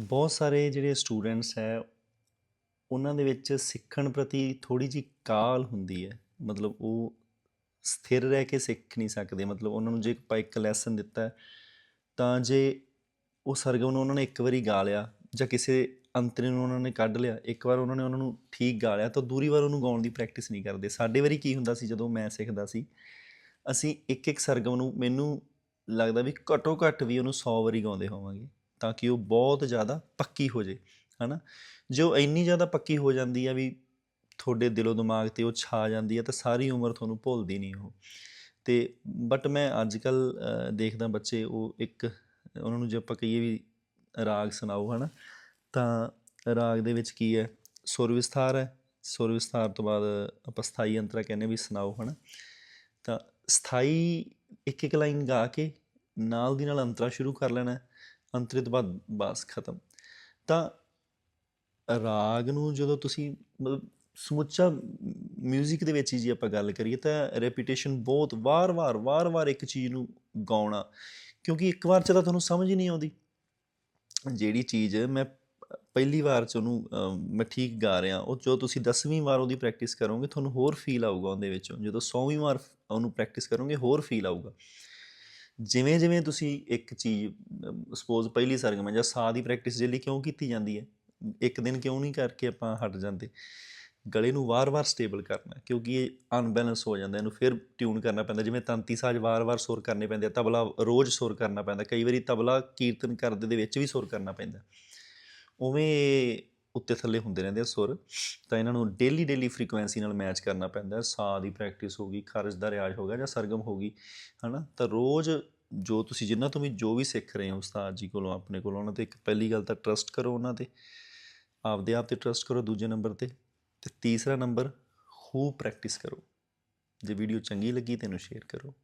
ਬਹੁਤ ਸਾਰੇ ਜਿਹੜੇ ਸਟੂਡੈਂਟਸ ਹੈ, ਉਹਨਾਂ ਦੇ ਵਿੱਚ ਸਿੱਖਣ ਪ੍ਰਤੀ ਥੋੜੀ ਜਿਹੀ ਕਾਲ ਹੁੰਦੀ ਹੈ। ਮਤਲਬ ਉਹ ਸਥਿਰ ਰਹਿ ਕੇ ਸਿੱਖ ਨਹੀਂ ਸਕਦੇ। ਮਤਲਬ ਉਹਨਾਂ ਨੂੰ ਜੇ ਆਪਾਂ ਇੱਕ ਲੈਸਨ ਦਿੱਤਾ ਤਾਂ ਜੇ ਉਹ ਸਰਗਮ ਨੂੰ ਉਹਨਾਂ ਨੇ ਇੱਕ ਵਾਰੀ ਗਾ ਲਿਆ ਜਾਂ ਕਿਸੇ ਅੰਤਰੇ ਨੂੰ ਉਹਨਾਂ ਨੇ ਕੱਢ ਲਿਆ, ਇੱਕ ਵਾਰ ਉਹਨਾਂ ਨੇ ਉਹਨਾਂ ਨੂੰ ਠੀਕ ਗਾ ਲਿਆ, ਤਾਂ ਦੂਰੀ ਵਾਰ ਉਹਨੂੰ ਗਾਉਣ ਦੀ ਪ੍ਰੈਕਟਿਸ ਨਹੀਂ ਕਰਦੇ। ਸਾਡੇ ਵਾਰੀ ਕੀ ਹੁੰਦਾ ਸੀ ਜਦੋਂ ਮੈਂ ਸਿੱਖਦਾ ਸੀ, ਅਸੀਂ ਇੱਕ ਇੱਕ ਸਰਗਮ ਨੂੰ ਮੈਨੂੰ ਲੱਗਦਾ ਵੀ ਘੱਟੋ ਘੱਟ ਵੀ ਉਹਨੂੰ 100 ਵਾਰੀ ਗਾਉਂਦੇ ਹੋਵਾਂਗੇ। ਤਾਂ ਕਿ ਉਹ ਬਹੁਤ ਜ਼ਿਆਦਾ ਪੱਕੀ ਹੋ ਜੇ ਹਨਾ? ਜੋ ਇੰਨੀ ਜ਼ਿਆਦਾ ਪੱਕੀ ਹੋ ਜਾਂਦੀ ਆ ਵੀ ਤੁਹਾਡੇ ਦਿਲੋਂ ਦਿਮਾਗ ਤੇ ਉਹ ਛਾ ਜਾਂਦੀ ਹੈ ਤਾਂ ਸਾਰੀ ਉਮਰ ਤੁਹਾਨੂੰ ਭੁੱਲਦੀ ਨਹੀਂ ਉਹ। ਤੇ ਬਟ ਮੈਂ ਅੱਜ ਕੱਲ ਦੇਖਦਾ ਬੱਚੇ ਉਹ ਇੱਕ, ਉਹਨਾਂ ਨੂੰ ਜੇ ਆਪਾਂ ਕਹੀਏ ਵੀ ਰਾਗ ਸੁਣਾਓ, ਹਨਾ? ਤਾਂ ਰਾਗ ਦੇ ਵਿੱਚ ਕੀ ਹੈ? ਸੁਰ ਵਿਸਥਾਰ ਹੈ। ਸੁਰ ਵਿਸਥਾਰ ਤੋਂ ਬਾਅਦ ਆਪਾਂ ਸਥਾਈ ਅੰਤਰਾ ਕਹਿੰਦੇ ਵੀ ਸੁਣਾਓ, ਹਨਾ? ਤਾਂ ਸਥਾਈ ਇੱਕ ਇੱਕ ਲਾਈਨ ਗਾ ਕੇ ਨਾਲ ਦੀ ਨਾਲ ਅੰਤਰਾ ਸ਼ੁਰੂ ਕਰ ਲੈਣਾ ਅੰਤਰਿਤ ਬਾਦ ਬਾਸ ਖਤਮ। ਤਾਂ ਰਾਗ ਨੂੰ ਜਦੋਂ ਤੁਸੀਂ ਮਤਲਬ ਸਮੁੱਚਾ 뮤직 ਦੇ ਵਿੱਚ ਹੀ ਜੇ ਆਪਾਂ ਗੱਲ ਕਰੀਏ ਤਾਂ ਰੈਪੀਟੇਸ਼ਨ ਬਹੁਤ ਵਾਰ-ਵਾਰ ਵਾਰ-ਵਾਰ ਇੱਕ ਚੀਜ਼ ਨੂੰ ਗਾਉਣਾ, ਕਿਉਂਕਿ ਇੱਕ ਵਾਰ ਚ ਤਾਂ ਤੁਹਾਨੂੰ ਸਮਝ ਹੀ ਨਹੀਂ ਆਉਂਦੀ। ਜਿਹੜੀ ਚੀਜ਼ ਮੈਂ ਪਹਿਲੀ ਵਾਰ ਚ ਉਹਨੂੰ ਮੈਂ ਠੀਕ ਗਾ ਰਿਹਾ, ਉਹ ਜੋ ਤੁਸੀਂ 10ਵੀਂ ਵਾਰ ਉਹਦੀ ਪ੍ਰੈਕਟਿਸ ਕਰੋਗੇ, ਤੁਹਾਨੂੰ ਹੋਰ ਫੀਲ ਆਊਗਾ ਉਹਦੇ ਵਿੱਚੋਂ। ਜਦੋਂ 100ਵੀਂ ਵਾਰ ਉਹਨੂੰ ਪ੍ਰੈਕਟਿਸ ਕਰੋਗੇ, ਹੋਰ ਫੀਲ ਆਊਗਾ। ਜਿਵੇਂ ਜਿਵੇਂ ਤੁਸੀਂ ਇੱਕ ਚੀਜ਼ ਸਪੋਜ਼ ਪਹਿਲੀ ਸਰਗਮ ਹੈ ਜਾਂ ਸਾਹ ਦੀ ਪ੍ਰੈਕਟਿਸ ਦੇ ਲਈ ਕਿਉਂ ਕੀਤੀ ਜਾਂਦੀ ਹੈ? ਇੱਕ ਦਿਨ ਕਿਉਂ ਨਹੀਂ ਕਰਕੇ ਆਪਾਂ ਹਟ ਜਾਂਦੇ? ਗਲੇ ਨੂੰ ਵਾਰ-ਵਾਰ ਸਟੇਬਲ ਕਰਨਾ, ਕਿਉਂਕਿ ਇਹ ਅਨਬੈਲੈਂਸ ਹੋ ਜਾਂਦਾ, ਇਹਨੂੰ ਫਿਰ ਟਿਊਨ ਕਰਨਾ ਪੈਂਦਾ, ਜਿਵੇਂ ਤੰਤੀ ਸਾਜ਼ ਵਾਰ-ਵਾਰ ਸੁਰ ਕਰਨੇ ਪੈਂਦੇ ਆ, ਤਬਲਾ ਰੋਜ਼ ਸੁਰ ਕਰਨਾ ਪੈਂਦਾ, ਕਈ ਵਾਰੀ ਤਬਲਾ ਕੀਰਤਨ ਕਰਦੇ ਦੇ ਵਿੱਚ ਵੀ ਸੁਰ ਕਰਨਾ ਪੈਂਦਾ। ਉਵੇਂ ਉੱਤੇ ਥੱਲੇ ਹੁੰਦੇ ਰਹਿੰਦੇ ਆ ਸੁਰ, ਤਾਂ ਇਹਨਾਂ ਨੂੰ ਡੇਲੀ ਡੇਲੀ ਫ੍ਰੀਕੁਐਂਸੀ ਨਾਲ ਮੈਚ ਕਰਨਾ ਪੈਂਦਾ ਹੈ। ਸਾਹ ਦੀ ਪ੍ਰੈਕਟਿਸ ਹੋ ਗਈ ਖਾਰਜ ਦਾ ਰਿਆਜ਼ ਹੋ ਗਿਆ ਜਾਂ ਸਰਗਮ ਹੋ ਗਈ, ਹਨਾ? ਤਾਂ ਰੋਜ਼ ਜੋ ਤੁਸੀਂ ਜਿੰਨਾ ਤੋਂ ਵੀ ਜੋ ਵੀ ਸਿੱਖ ਰਹੇ ਹੋ ਉਸਤਾਦ ਜੀ ਕੋਲੋਂ, ਆਪਣੇ ਕੋਲੋਂ, ਉਹਨਾਂ ਤੇ ਇੱਕ ਪਹਿਲੀ ਗੱਲ ਤਾਂ ਟਰਸਟ ਕਰੋ ਉਹਨਾਂ ਤੇ। ਆਪਦੇ ਆਪ ਤੇ ਟਰਸਟ ਕਰੋ ਦੂਜੇ ਨੰਬਰ ਤੇ। ਤੇ ਤੀਸਰਾ ਨੰਬਰ ਖੂਬ ਪ੍ਰੈਕਟਿਸ ਕਰੋ। ਜੇ ਵੀਡੀਓ ਚੰਗੀ ਲੱਗੀ ਤਾਂ ਇਹਨੂੰ ਸ਼ੇਅਰ ਕਰੋ।